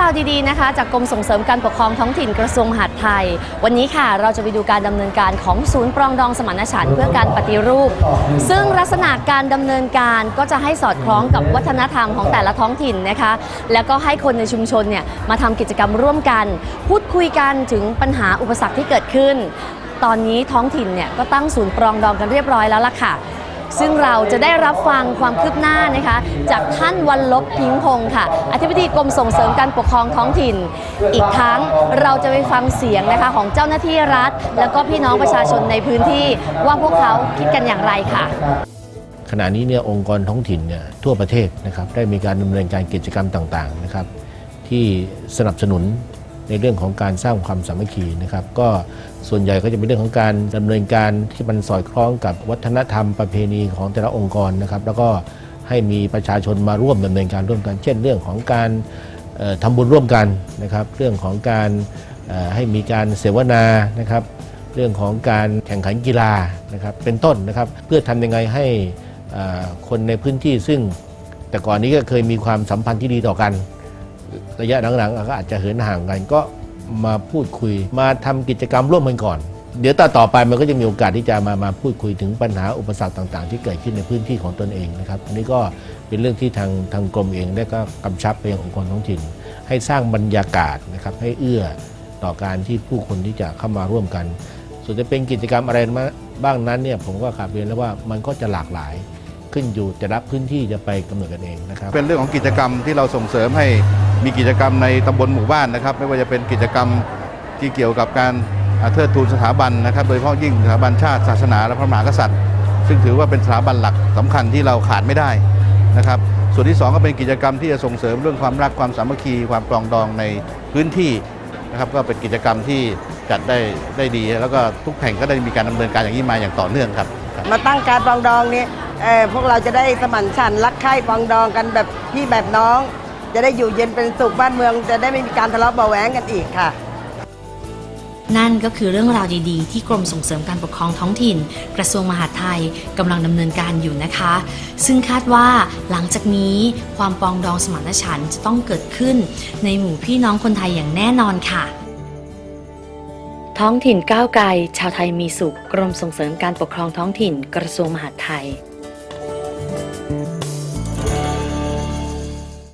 ราวดีๆนะคะ จากกรมส่งเสริมการปกครองท้องถิ่นกระทรวงมหาดไทย วันนี้ค่ะเราจะไปดูการดำเนินการของศูนย์ปรองดองสมานฉันท์เพื่อการปฏิรูป ซึ่งลักษณะการดำเนินการก็จะให้สอดคล้องกับวัฒนธรรมของแต่ละท้องถิ่นนะคะ แล้วก็ให้คนในชุมชนเนี่ยมาทำกิจกรรมร่วมกัน พูดคุยกันถึงปัญหาอุปสรรคที่เกิดขึ้น ตอนนี้ท้องถิ่นเนี่ยก็ตั้งศูนย์ปรองดองกันเรียบร้อยแล้วล่ะค่ะ ซึ่งเราจะได้รับฟังความคืบหน้านะคะ จากท่านวันลบพิงพงค่ะ อธิบดีกรมส่งเสริมการปกครองท้องถิ่น อีกทั้งเราจะไปฟังเสียงนะคะของเจ้าหน้าที่รัฐ แล้วก็พี่น้องประชาชนในพื้นที่ว่าพวกเขาคิดกันอย่างไรค่ะขณะนี้เนี่ยองค์กรท้องถิ่นเนี่ยทั่วประเทศนะครับได้มีการดำเนินการกิจกรรมต่างๆนะครับที่สนับสนุนในเรื่องของการสร้างความสามัคคีนะครับ ก็ ส่วนใหญ่ก็จะเป็นเรื่องของการดำเนินการที่มันสอดคล้องกับวัฒนธรรมประเพณีของแต่ละองค์กรนะครับ แล้วก็ให้มีประชาชนมาร่วมดำเนินการร่วมกัน เช่น เรื่องของการเอ่อทำบุญร่วมกันนะครับ เรื่องของการให้มีการเสวนานะครับ เรื่องของการแข่งขันกีฬานะครับ เป็นต้นนะครับ เพื่อทำยังไงให้คนในพื้นที่ซึ่งแต่ก่อนนี้ก็เคยมีความสัมพันธ์ที่ดีต่อกัน ระยะหลังๆก็อาจจะเหินห่างกันก็ มาพูดคุย มาทำกิจกรรมร่วมกันก่อน เดี๋ยวต่อต่อไปมันก็จะมีโอกาสที่จะมามาพูดคุยถึงปัญหาอุปสรรคต่างๆ ที่เกิดขึ้นในพื้นที่ของตนเองนะครับอันนี้ก็เป็นเรื่องที่ทางทางกรมเองได้ก็กำชับไปยังองค์กรท้องถิ่น ให้สร้างบรรยากาศนะครับให้เอื้อต่อการที่ผู้คนที่จะเข้ามาร่วมกัน ส่วนจะเป็นกิจกรรมอะไรมาบ้างนั้นเนี่ยผมก็กลับเรียนแล้วว่ามันก็จะหลากหลายขึ้นอยู่แต่ละพื้นที่จะไปกำหนดกันเองนะครับเป็นเรื่องของกิจกรรมที่เราส่งเสริมให้ มีกิจกรรมในตำบลหมู่บ้านนะครับ ไม่ว่าจะเป็นกิจกรรมที่เกี่ยวกับการอาเทิดทูนสถาบันนะครับ โดยเฉพาะยิ่งสถาบันชาติศาสนาและพระมหากษัตริย์ ซึ่งถือว่าเป็นสถาบันหลักสำคัญที่เราขาดไม่ได้นะครับ ส่วนที่สองก็เป็นกิจกรรมที่จะส่งเสริมเรื่องความรักความสามัคคีความปรองดองในพื้นที่นะครับ ก็เป็นกิจกรรมที่จัดได้ได้ดี แล้วก็ทุกแห่งก็ได้มีการดำเนินการอย่างนี้มาอย่างต่อเนื่องครับ มาตั้งการปรองดองนี้เอ่อพวกเราจะได้สมันฉันรักใคร่ปรองดองกันแบบพี่แบบน้อง จะได้อยู่เย็นเป็นสุขบ้านเมือง จะได้ไม่มีการทะเลาะเบาะแว้งกันอีกค่ะ นั่นก็คือเรื่องราวดีๆ ที่กรมส่งเสริมการปกครองท้องถิ่น กระทรวงมหาดไทยกำลังดำเนินการอยู่นะคะ ซึ่งคาดว่าหลังจากนี้ความปรองดองสมานฉันท์จะต้องเกิดขึ้น ในหมู่พี่น้องคนไทยอย่างแน่นอนค่ะท้องถิ่นก้าวไกล ชาวไทยมีสุข กรมส่งเสริมการปกครองท้องถิ่น กระทรวงมหาดไทย